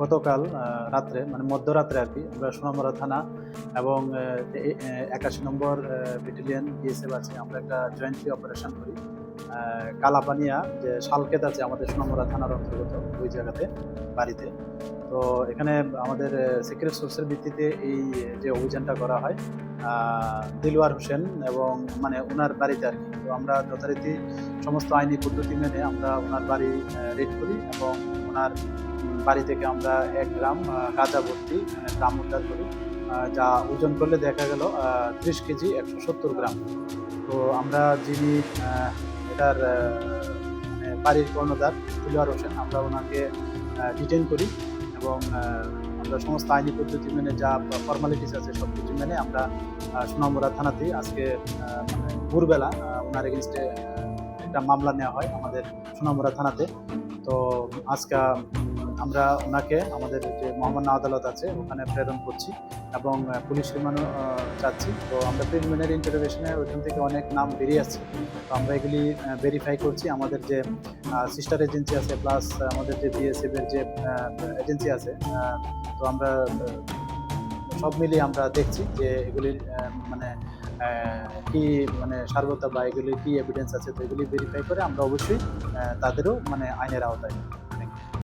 গতকাল রাত্রে মানে মধ্যরাত্রে আর কি, আমরা সোনামরা থানা এবং একাশি নম্বর ব্যাটালিয়ান বিএসএফ আছে, আমরা একটা জয়েন্টলি অপারেশন করি। কালাপানিয়া, যে শালকেত আছে আমাদের সোনামুড়া থানার অন্তর্গত, ওই জায়গাতে, বাড়িতে। তো এখানে আমাদের সিক্রেট সোর্সের ভিত্তিতে এই, যে অভিযানটা করা হয় দিলওয়ার হোসেন এবং মানে ওনার বাড়িতে আর কি। তো আমরা যথারীতি সমস্ত আইনি পদ্ধতি মেনে আমরা ওনার বাড়ি রেড করি এবং ওনার বাড়ি থেকে আমরা এক গ্রাম গাঁজা ভর্তি মানে গ্রাম উদ্ধার করি। যা ওজন করলে দেখা গেল ত্রিশ কেজি একশো সত্তর গ্রাম। তো আমরা যিনি এটার মানে বাড়ির কর্ণধার তুলার হোসেন আমরা ওনাকে ডিটেন করি এবং আমরা সমস্ত আইনি পদ্ধতি মেনে যা ফর্মালিটিস আছে সব কিছু মেনে আমরা সুনামরা থানাতে আজকে মানে ভোরবেলা ওনার এগেনস্টে একটা মামলা নেওয়া হয় আমাদের সুনামরা থানাতে। তো আজকে আমরা ওনাকে আমাদের যে মহামান্য আদালত আছে ওখানে প্রেরণ করছি এবং পুলিশ রিমান্ডও আহ, চাচ্ছি। তো আমরা প্রিলিমিনারি ইন্টারোগেশনে ওইখান থেকে অনেক নাম বেরিয়ে আসছে। তো আমরা এগুলি ভেরিফাই করছি। আমাদের যে সিস্টার এজেন্সি আছে প্লাস আমাদের যে বিএসএফ এর যে এজেন্সি আছে তো আমরা সব মিলিয়ে আমরা দেখছি যে এগুলির আহ, মানে কি মানে সার্বতা বা এগুলির কি এভিডেন্স আছে তো এগুলি ভেরিফাই করে আমরা অবশ্যই তাদেরও মানে আইনের আওতায়।